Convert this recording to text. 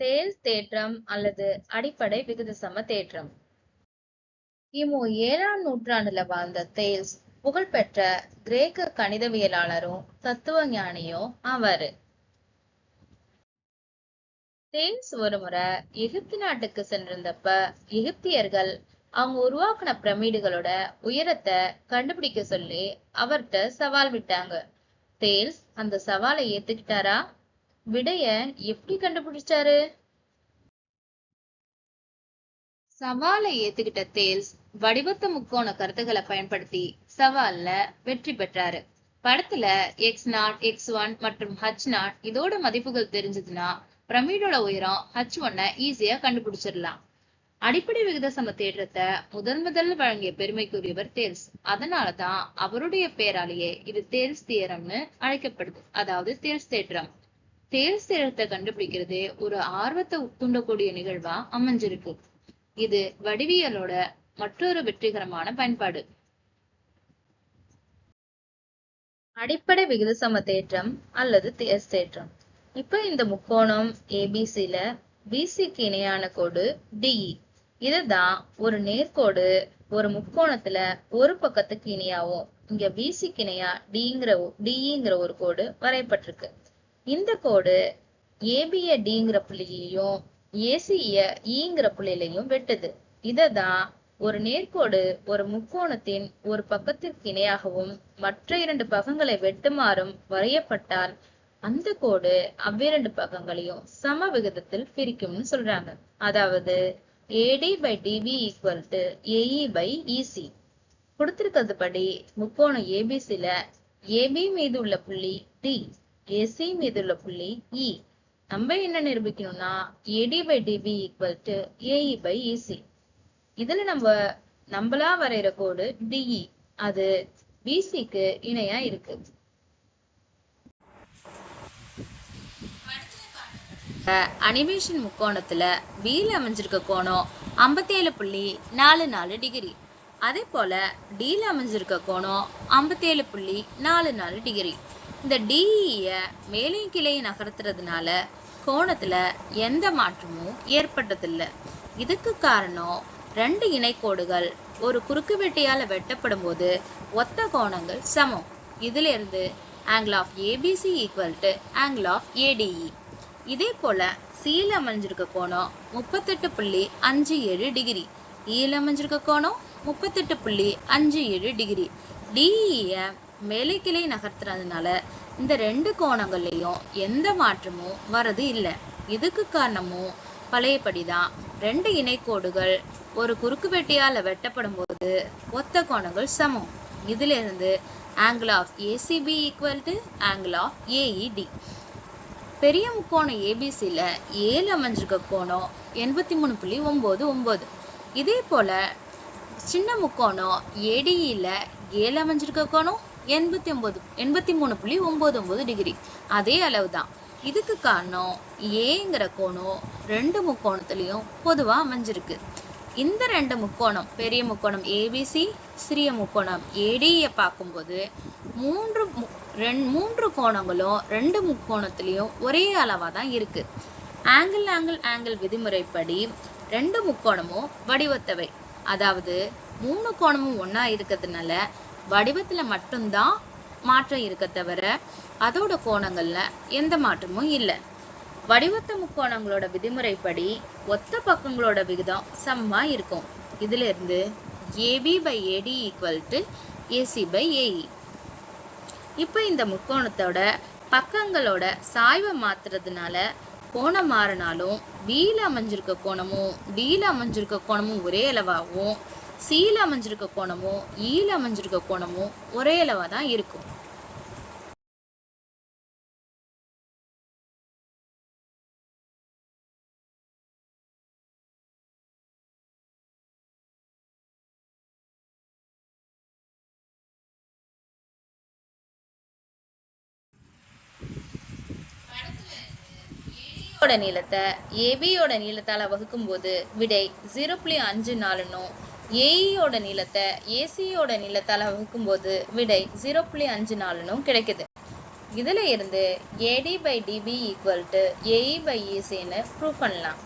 தேல் தேற்றம் அல்லது அடிப்படை விகிதசம தேற்றம். கிமு ஏழாம் நூற்றாண்டுல வாழ்ந்த தேல்ஸ் புகழ்பெற்ற கிரேக்க கணிதவியலாளரும் தத்துவ ஞானியும் ஆவாரு. தேல்ஸ் ஒருமுறை எகிப்து நாட்டுக்கு சென்றிருந்தப்ப எகிப்தியர்கள் அவங்க உருவாக்குன பிரமிடுகளோட உயரத்தை கண்டுபிடிக்க சொல்லி அவர்கிட்ட சவால் விட்டாங்க. தேல்ஸ் அந்த சவாலை ஏத்துக்கிட்டாரா? விடைய எப்படி கண்டுபிடிச்சாரு சவாலை ஏத்துக்கிட்ட தேல்ஸ் வடிவத்த முக்கோண கருத்துக்களை பயன்படுத்தி சவால்ல வெற்றி பெற்றாரு. படத்துல எக்ஸ் நாட் எக்ஸ் ஒன் மற்றும் ஹச் நாட் இதோட மதிப்புகள் தெரிஞ்சதுன்னா பிரமிடோட உயரம் ஹச் ஒன்ன ஈஸியா கண்டுபிடிச்சிடலாம். அடிப்படை விகித சம தேற்றத்தை முதன் முதல் வழங்கிய பெருமைக்குரியவர் தேல்ஸ். அதனாலதான் அவருடைய பேராலேயே இது தேல்ஸ் தியரம்னு அழைக்கப்படுது. அதாவது தேல்ஸ் தேற்றம். தேர் தேற்றத்தை கண்டுபிடிக்கிறது ஒரு ஆர்வத்தை தூண்டக்கூடிய நிகழ்வா அமைஞ்சிருக்கு. இது வடிவியலோட மற்றொரு வெற்றிகரமான பயன்பாடு. அடிப்படை விகிதசம தேற்றம் அல்லது தேஸ் தேற்றம். இப்ப இந்த முக்கோணம் ஏபிசில பிசிக்கு இணையான கோடு டிஇ இதுதான் ஒரு நேர்கோடு ஒரு முக்கோணத்துல ஒரு பக்கத்துக்கு இணையாவும் இங்க பிசிக்கு இணையா டிங்கிற டிஇங்கிற ஒரு கோடு வரையப்பட்டிருக்கு. இந்த கோடு ஏபிய டிங்கிற புள்ளியையும் ஏசிய ஈங்கிற e, e புள்ளியிலையும் வெட்டுது. இததான் ஒரு நேர்கோடு ஒரு முக்கோணத்தின் ஒரு பக்கத்திற்கு இணையாகவும் மற்ற இரண்டு பக்கங்களை வெட்டுமாறும் வரையப்பட்டால் அந்த கோடு அவ்விரண்டு பக்கங்களையும் சம விகிதத்தில் பிரிக்கும்னு சொல்றாங்க. அதாவது AD by DV equal to AE by EC e கொடுத்திருக்கிறது படி முக்கோணம் ஏபிசில ஏபி மீது உள்ள புள்ளி டி ஏசி மீது உள்ள புள்ளி இ நம்ம என்ன நிரூபிக்கணும்னா AD by DB equal to AE by EC இதுல நம்ம நம்மளா வரைகிற கோடு டிஇ அது பிசிக்கு இணையா இருக்கு. அனிமேஷன் முக்கோணத்துல பில அமைஞ்சிருக்க கோணம் ஐம்பத்தி ஏழு புள்ளி நாலு நாலு டிகிரி. அதே போல டியில் அமைஞ்சிருக்க கோணம் ஐம்பத்தி ஏழு புள்ளி நாலு நாலு டிகிரி. இந்த டிஇயை மேலே கிளை நகர்த்துறதுனால கோணத்தில் எந்த மாற்றமும் ஏற்பட்டதில்லை. இதுக்கு காரணம் ரெண்டு இணைக்கோடுகள் ஒரு குறுக்கு வெட்டியால் வெட்டப்படும் போது ஒத்த கோணங்கள் சமம். இதிலிருந்து angle of ABC equal to angle of ADE இதே போல சியில் அமைஞ்சிருக்க கோணம் முப்பத்தெட்டு புள்ளி அஞ்சு ஏழு டிகிரி. E ஈயில் அமைஞ்சிருக்க கோணம் முப்பத்தெட்டு புள்ளி அஞ்சு ஏழு டிகிரி. டிஇய மேலே கிளை நகர்த்துறதுனால இந்த ரெண்டு கோணங்கள்லையும் எந்த மாற்றமும் வரது இல்லை. இதுக்கு காரணமும் பழையபடிதான். ரெண்டு இணைக்கோடுகள் ஒரு குறுக்கு வெட்டியால் வெட்டப்படும் போது ஒத்த கோணங்கள் சமம். இதிலிருந்து angle of ACB equal to angle of AED பெரிய முக்கோணம் ஏபிசியில் ஏழு அமைஞ்சிருக்க கோணம் எண்பத்தி மூணு புள்ளி ஒம்பது ஒம்பது இதே போல் சின்ன முக்கோணம் ஏடியில் ஏழு அமைஞ்சிருக்க கோணம் எண்பத்தி ஒன்பது எண்பத்தி மூணு புள்ளி ஒன்பது ஒன்பது டிகிரி. அதே அளவு தான் இதுக்கு காரணம் ஏங்கிற கோணம் ரெண்டு முக்கோணத்துலயும் பொதுவா அமைஞ்சிருக்கு. இந்த ரெண்டு முக்கோணம் பெரிய முக்கோணம் ஏபிசி சிறிய முக்கோணம் ஏடிய பார்க்கும்போது மூன்று ரெண் மூன்று கோணங்களும் ரெண்டு முக்கோணத்துலயும் ஒரே அளவாக தான் இருக்கு. ஆங்கிள் ஆங்கிள் ஆங்கிள் விதிமுறைப்படி ரெண்டு முக்கோணமும் வடிவத்தவை. அதாவது மூணு கோணமும் ஒன்றா இருக்கிறதுனால வடிவத்துல மட்டும்தான் மாற்றம் இருக்க தவிர அதோட கோணங்கள்ல எந்த மாற்றமும் இல்லை. வடிவத்த முக்கோணங்களோட விதிமுறைப்படி ஒத்த பக்கங்களோட விகிதம் சமமா இருக்கும். இதுல இருந்து AB by AD equal to AC by AE இப்போ இந்த முக்கோணத்தோட பக்கங்களோட சாய்வை மாத்துறதுனால கோணம் மாறினாலும் பியில் அமைஞ்சிருக்க கோணமும் டியில் அமைஞ்சிருக்க கோணமும் ஒரே அளவாகவும் சீல அமைஞ்சிருக்க கோணமும் ஈல அமைஞ்சிருக்க கோணமும் ஒரே அளவா தான் இருக்கும் நீளத்தை ஏபியோட நீளத்தால வகுக்கும் போது விடை ஜீரோ புள்ளி அஞ்சு நாலுன்னும் ஏஇயோட நீளத்தை ஏசியோட நிலத்தால் வகுக்கும் போது விடை ஜீரோ புள்ளி அஞ்சு நாலுன்னும் கிடைக்குது. இதில் இருந்து AD by DB equal to AE by இசின்னு prove பண்ணலாம்.